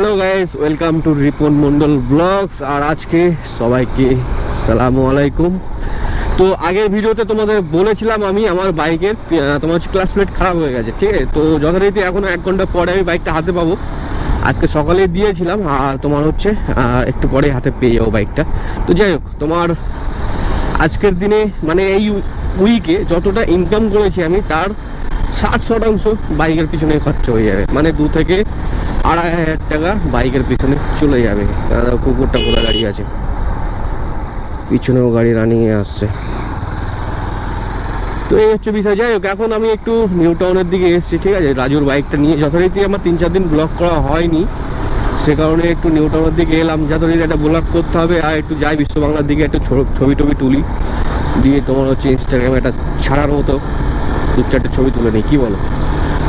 Hello guys welcome to Ripon Mondal blogs আর আজকে সবাইকে সালামু আলাইকুম। তো আগের ভিডিওতে তোমাদের বলেছিলাম আমি আমার বাইকের তোমার হচ্ছে ক্লাস খারাপ হয়ে গেছে, ঠিক আছে? তো যথারীতি এখনও এক ঘণ্টা পরে আমি বাইকটা হাতে পাবো। আজকে সকালে দিয়েছিলাম আর তোমার হচ্ছে একটু পরে হাতে পেয়ে যাব বাইকটা। তো যাই হোক, তোমার আজকের দিনে মানে এই উইকে যতটা ইনকাম করেছি আমি, তার ষাট শতাংশ বাইকের পিছনে খরচ হয়ে যাবে। মানে দু থেকে আড়াই হাজার টাকা বাইকের পিছনে চলে যাবে। আর কুকুরটা কোথায় গাড়ি আছে? পিছনেও গাড়ি রানিংয়ে আসছে। তো এই হচ্ছে বিষয়। যাই হোক, এখন আমি একটু নিউ টাউনের দিকে এসেছি, ঠিক আছে? রাজুর বাইকটা নিয়ে যথারীতি আমার তিন চার দিন ব্লক করা হয়নি। সে কারণে একটু নিউ টাউনের দিকে এলাম। যথারীতি একটা ব্লগ করতে হবে আর একটু যাই বিশ্ব বাংলার দিকে একটু ছবি টবি তুলি। দিয়ে তোমার হচ্ছে ইনস্টাগ্রামে একটা ছাড়ার মতো দু চারটে ছবি তুলে নিই। কী বলো?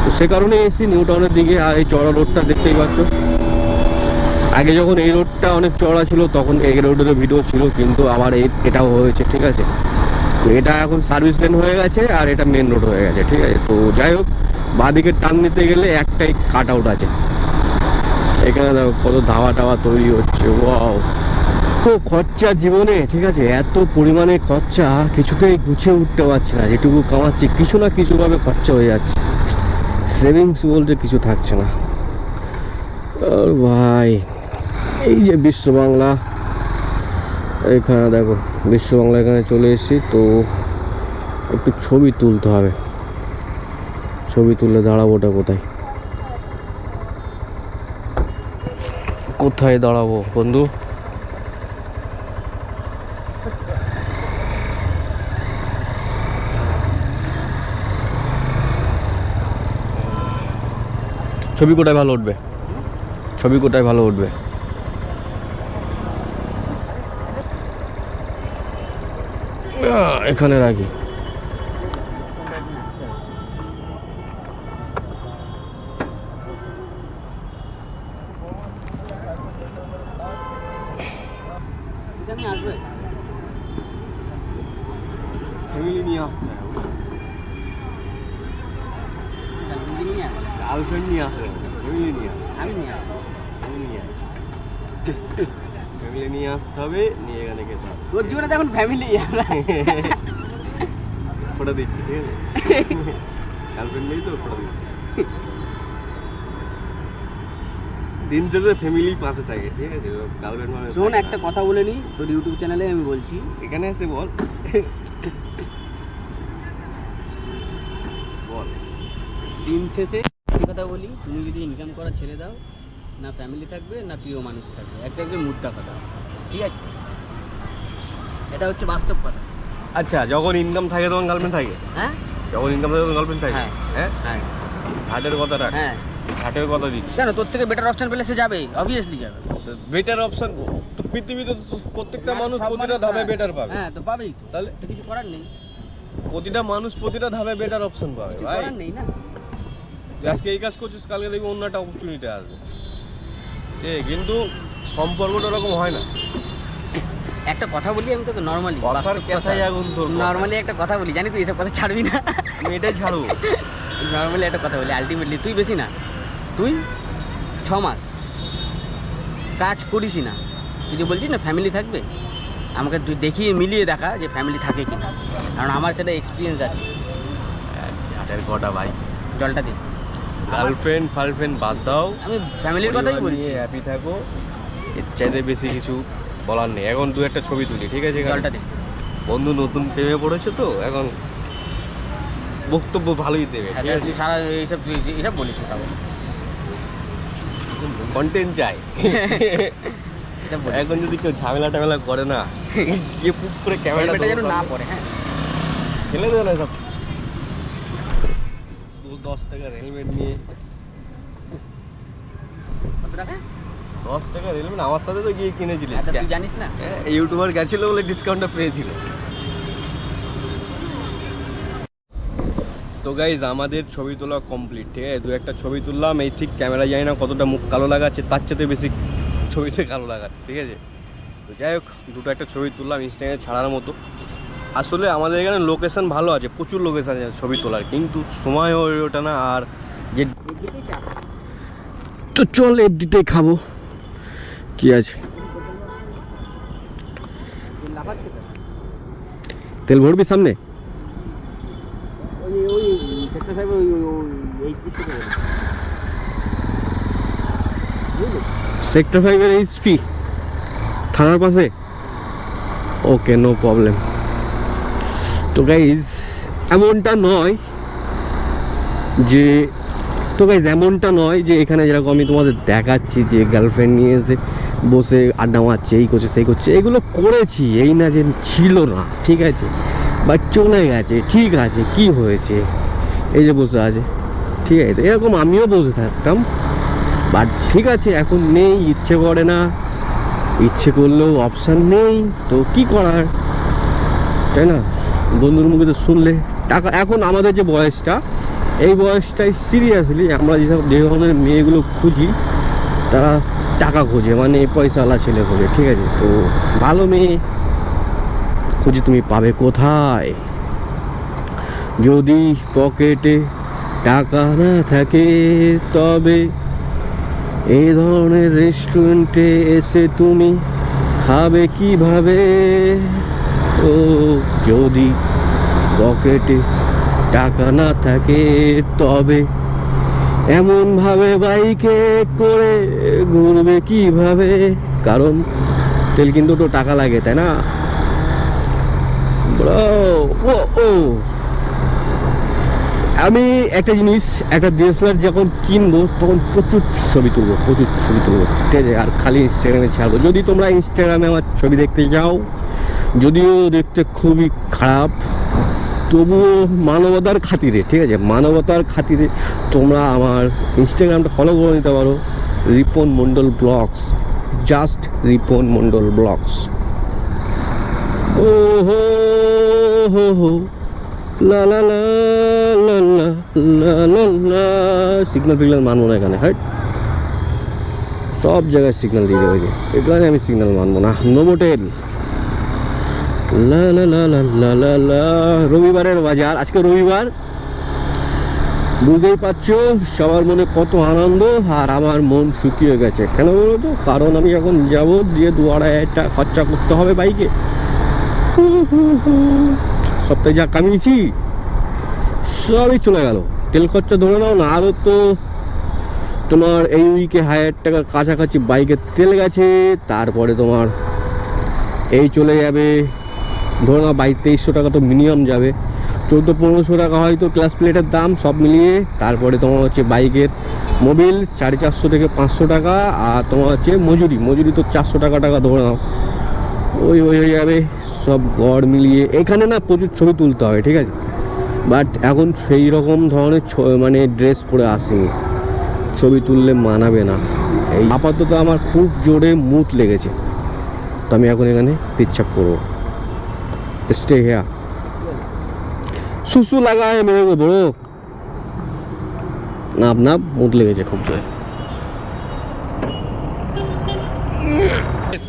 তো সে কারণে এসি নিউ টাউনের দিকে, আর এই চড়া রোডটা দেখতেই পাচ্ছ। আগে যখন এই রোডটা অনেক চড়া ছিল, তখন এই রোডেরও ভিডিও ছিল, কিন্তু আবার এটাও হয়েছে, ঠিক আছে? তো এটা এখন সার্ভিস লেন হয়ে গেছে, আর এটা মেন রোড হয়ে গেছে, ঠিক আছে? তো যাই হোক বাঁদিকে টান নিতে গেলে একটাই কাট আউট আছে। এখানে দেখো কত ধাওয়া টাওয়া তৈরি হচ্ছে ওয়াও তো খরচা জীবনে, ঠিক আছে? এত পরিমাণে খরচা, কিছুতেই গুছিয়ে উঠতে পারছে না, যেটুকু কামাচ্ছি, কিছু না কিছুভাবে খরচা হয়ে যাচ্ছে। সেভিংস বলতে কিছু থাকছে না। ভাই, এই যে বিশ্ব বাংলা, এখানে দেখো, বিশ্ব বাংলা এখানে চলে এসেছি, তো একটু ছবি তুলতে হবে। ছবি তুললে দাঁড়াবো ওটা কোথায়? কোথায় দাঁড়াবো বন্ধু? ছবি কোটায় ভালো উঠবে? ছবি কোটায় ভালো উঠবে? এখানে রাখি। ফ্যামিলি নিয়ে আসতে গার্লফ্রেন্ডকে নিয়ে আসবে গার্লফ্রেন্ড নিয়ে আসে ফ্যামিলি নিয়ে আমি নিয়ে আসব নিয়ে ফ্যামিলি নিয়ে আসতে হবে নিয়ে এখানে খেতে হবে তোর জীবনে তো এখন ফ্যামিলি ফোটা দিচ্ছি ঠিক আছে? গার্লফ্রেন্ড নেই তো ফোটা দিচ্ছি। দিন শেষে ফ্যামিলি পাশে থাকে ঠিক আছে? গার্লফ্রেন্ড মানে শোন একটা কথা বলে নি তোর ইউটিউব চ্যানেলে আমি বলছি। এখানে এসে বল। বল। দিন শেষে কথা বলি। তুমি যদি ইনকাম করা ছেড়ে দাও না ফ্যামিলি থাকবে না প্রিয় মানুষ থাকবে। একটা একদম মুদ্রা কথা। ঠিক আছে? এটা হচ্ছে বাস্তব কথা। আচ্ছা যখন ইনকাম থাকে তখন গার্লফ্রেন্ড থাকে? হ্যাঁ? যখন ইনকাম থাকে তখন গার্লফ্রেন্ড থাকে? হ্যাঁ। হ্যাঁ? হ্যাঁ। রাখ। হ্যাঁ। হাটের কথা দিচ্ছি। কেন? তোর থেকে বেটার অপশন পেলে সে যাবে অবভিয়াসলি যাবে। বেটার অপশন তো পৃথিবীতে প্রত্যেকটা মানুষ প্রতিটা মানুষ- ধাপে হ্যাঁ। বেটার পাবে। হ্যাঁ তো পাবেই তো। তাহলে তো কিছু করার নেই। প্রতিটা মানুষ প্রতিটা ধাপে বেটার অপশন পাবে ভাই। করার নেই না। আজকে এই কাজ করছিস কালকে দেখবি অন্য একটা অপরচুনিটি আসবে। ঠিক কিন্তু সম্পর্কটা ওরকম হয় না। একটা কথা বলি আমি তোকে নর্মালি। নর্মালি একটা কথা বলি জানি তুই এসব কথা ছাড়বি না। আমি এটাই ছাড়বো। নর্মালি একটা কথা বলি আলটিমেটলি তুই বেশি না। তুই ছ মাস কাজ করিস না। তুই যে বলছিস না ফ্যামিলি থাকবে? আমাকে তুই দেখিয়ে মিলিয়ে দেখা যে ফ্যামিলি থাকে কি না কারণ আমার সেটা এক্সপিরিয়েন্স আছে। কটা ভাই জলটা দে। গার্লফ্রেন্ড ফার্লফ্রেন্ড বাদ দাও। আমি ফ্যামিলির কথাই বলছি। হ্যাপি থাকো। এর চাইতে বেশি কিছু বলার নেই। এখন দু একটা ছবি তুলি ঠিক আছে জলটা দে। বন্ধু নতুন প্রেমে পড়েছে তো? এখন বক্তব্য ভালোই দেবে হ্যাঁ, তুই সারা এইসব এইসব বলিস না কন্টেন্ট চাই। এখন যদি কেউ ঝামেলা টামেলা করে না গিয়ে পুপ করে ক্যামেরাটা যেন না পড়ে হ্যাঁ। ফেলে দেবে না সব দশ টাকার হেলমেট নিয়ে। দশ টাকার হেলমেট আমার সাথে তো গিয়ে কিনেছিলিস। আচ্ছা তুই জানিস না? হ্যাঁ, ইউটিউবার গেছিল বলে ডিসকাউন্টটা পেয়েছিল। তো গাইজ আমাদের ছবি তোলা কমপ্লিট ঠিক আছে? দু একটা ছবি তুললাম এই ঠিক ক্যামেরা জানি না কতটা মুখ কালো লাগাচ্ছে তার চেয়ে বেশি ছবিতে কালো লাগাচ্ছে ঠিক আছে? তো যাই হোক দুটো একটা ছবি তুললাম ইনস্টাগ্রামে ছাড়ার মতো। আসলে আমাদের এখানে লোকেশন ভালো আছে, প্রচুর লোকেশন আছে ছবি তোলার, কিন্তু সময় হয়ে ওঠে না আর যে তো চল এফডিতে খাব। কি আছে? তেল ভরবি সামনে? সেক্টর ফাইভের এইচপি থানার পাশে? ওকে নো প্রবলেম তো গাইজ এমনটা নয় যে, তো গাইজ এমনটা নয় যে এখানে যেরকম আমি তোমাদের দেখাচ্ছি যে গার্লফ্রেন্ড নিয়ে এসে বসে আড্ডা মারছে, এই করছে, সেই করছে, এগুলো করেছি, এই না যে ছিল না, ঠিক আছে? বাট চলে গেছে, ঠিক আছে, কি হয়েছে? এই যে বসে আছে, ঠিক আছে? এরকম আমিও বসে থাকতাম বাট ঠিক আছে, এখন নেই, ইচ্ছে করে না, ইচ্ছে করলেও অপশান নেই, তো কি করার? তাই না? বন্ধুর মুখে তো শুনলে। টাকা এখন আমাদের যে বয়সটা, এই বয়সটাই সিরিয়াসলি আমরা যেসব যে ধরনের মেয়েগুলো খুঁজি, তারা টাকা খোঁজে মানে পয়সাওয়ালা ছেলে খোঁজে, ঠিক আছে? তো ভালো মেয়ে খুঁজে তুমি পাবে কোথায়? যদি পকেটে টাকা না থাকে, তবে এই ধরনের রেস্টুরেন্টে এসে তুমি খাবে কীভাবে? ও যদি পকেটে টাকা না থাকে, তবে এমন ভাবে বাইকে করে ঘুরবে কীভাবে? কারণ তেল কিন্তু তো টাকা লাগে, তাই না? ও ও। আমি একটা জিনিস, একটা ডিএসএলআর যখন কিনবো, তখন প্রচুর ছবি তুলবো, প্রচুর ছবি তুলবো, ঠিক আছে? আর খালি ইনস্টাগ্রামে ছাড়বো। যদি তোমরা ইনস্টাগ্রামে আমার ছবি দেখতে যাও যদিও দেখতে খুবই খারাপ, তবুও মানবতার খাতিরে, ঠিক আছে? মানবতার খাতিরে তোমরা আমার ইনস্টাগ্রামটা ফলো করে নিতে পারো, Ripon Mondal blogs just Ripon Mondal blogs. ও হো হো হো সিগনাল ফিগনাল মানবো না এখানে হ্যাঁ? সব জায়গায় সিগনাল দিয়ে দেবে এখানে আমি সিগনাল মানবো না নোবোটেল লা রবিবারের বাজার, আজকে রবিবার। বুঝতেই পারছ, সবার মনে কত আনন্দ আর আমার মন শুকিয়ে গেছে। কেন বলো তো? কারণ আমি এখন যাব দিয়ে দু আড়াই হাজার খরচা করতে হবে বাইকে। সপ্তাহে যা কামিয়েছি, সবই চলে গেল। তেল খরচা ধরে নাও না আরও তো তোমার এই উইকে হাজার টাকার কাছাকাছি বাইকের তেল গেছে, তারপরে তোমার এই চলে যাবে। ধরে নাও বাইশ তেইশশো টাকা তো মিনিমাম যাবে। চোদ্দ পনেরোশো টাকা হয়তো ক্লাস প্লেটের দাম, সব মিলিয়ে তারপরে তোমার হচ্ছে বাইকের মোবিল সাড়ে চারশো থেকে পাঁচশো টাকা, আর তোমার হচ্ছে মজুরি। মজুরি তো চারশো টাকা টাকা ধরে নাও। ওই ওই হয়ে যাবে সব গড় মিলিয়ে। এখানে না প্রচুর ছবি তুলতে হবে, ঠিক আছে? বাট এখন সেই রকম ধরনের মানে ড্রেস পরে আসেনি। ছবি তুললে মানাবে না। এই আপাতত আমার খুব জোরে মুখ লেগেছে। তো আমি এখন এখানে পিচ্ছাপ করব। স্টে হেয়া সুসু লাগায় মেরে গো বড় নাপ নাপ মুখ লেগেছে খুব জোরে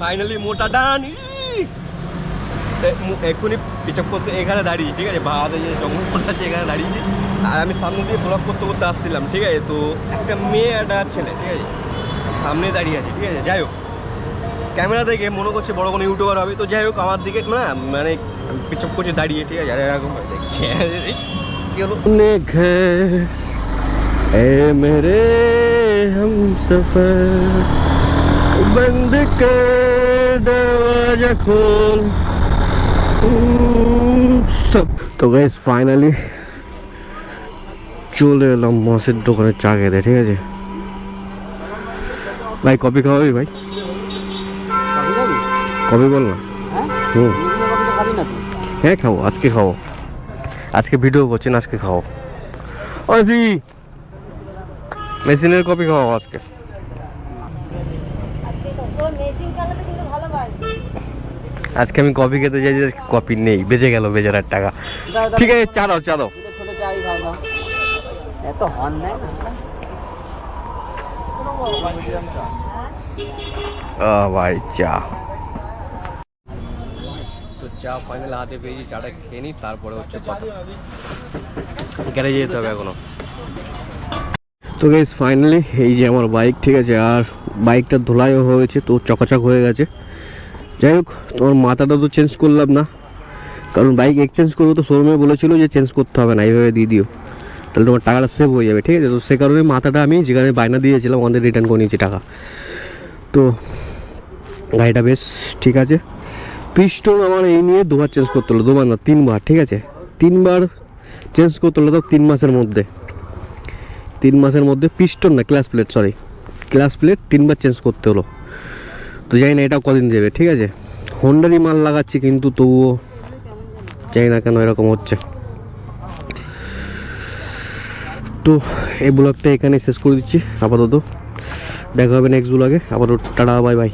ফাইনালি মোটা ডান এক্ষুনি পিছাপ করতে এখানে দাঁড়িয়ে ঠিক আছে বাহাদে যে জঙ্গল আছে এখানে দাঁড়িয়েছি আর আমি সামনে দিয়ে ব্লগ করতে করতে আসছিলাম ঠিক আছে তো একটা মেয়ে একটা ছেলে ঠিক আছে সামনে দাঁড়িয়ে আছে ঠিক আছে যাই হোক ক্যামেরা দেখে মনে করছে বড় কোনো ইউটিউবার হবে। তো যাই হোক, আমার দিকে না মানে, মানে পিছপ করছে দাঁড়িয়ে, ঠিক আছে? এরকম মেরে হম সফর বন্ধ কর দরওয়াজা সব তো গাইস ফাইনালি চলে এলাম মসের দোকানে চা খেতে ঠিক আছে ভাই কপি খাওয়াবি ভাই কবে বললাম হুম হ্যাঁ খাব আজকে খাব। আজকে ভিডিও করছেন আজকে খাও আসি মেশিনের কপি খাওয়া আজকে। আজকে আমি কপি খেতে যাই আজকে কপি নেই বেঁচে গেল বেচারার টাকা। ঠিক আছে চালাও চালাও এত হন ও ভাই চা। চা ফাইনাল হাতে পেয়েছি চাটা খেয়ে নিই তারপরে হচ্ছে কথা। গ্যারেজে যেতে হবে এখনও। তো গাইস ফাইনালি এই যে আমার বাইক ঠিক আছে আর বাইকটা ধোলাইও হয়েছে তো চকাচক হয়ে গেছে। যাই হোক তোমার মাথাটা তো চেঞ্জ করলাম না। কারণ বাইক এক্সচেঞ্জ করব তো শোরুমে বলেছিলো যে চেঞ্জ করতে হবে না এইভাবে দিয়ে দিও। তাহলে তোমার টাকাটা সেভ হয়ে যাবে ঠিক আছে? তো সে কারণে মাথাটা আমি যেখানে বায়না দিয়েছিলাম আমাদের রিটার্ন করে নিয়েছি টাকা। তো গাড়িটা বেশ ঠিক আছে। পিস্টন আমার এই নিয়ে দুবার চেঞ্জ করতে হলো, দুবার না, তিনবার, ঠিক আছে? তিনবার চেঞ্জ করতে হলো তো তিন মাসের মধ্যে। তিন মাসের মধ্যে পিস্টন না clutch plate sorry clutch plate তিনবার চেঞ্জ করতে হলো। তো জানি না এটা কদিন দেবে, ঠিক আছে? হোন্ডারই মাল লাগাচ্ছি কিন্তু তবুও জানি না কেন এরকম হচ্ছে। তো এই ব্লগটা এখানে শেষ করে দিচ্ছি, আপাতত। দেখা হবে নেক্সট ব্লগে আপাতত টাটা বাই বাই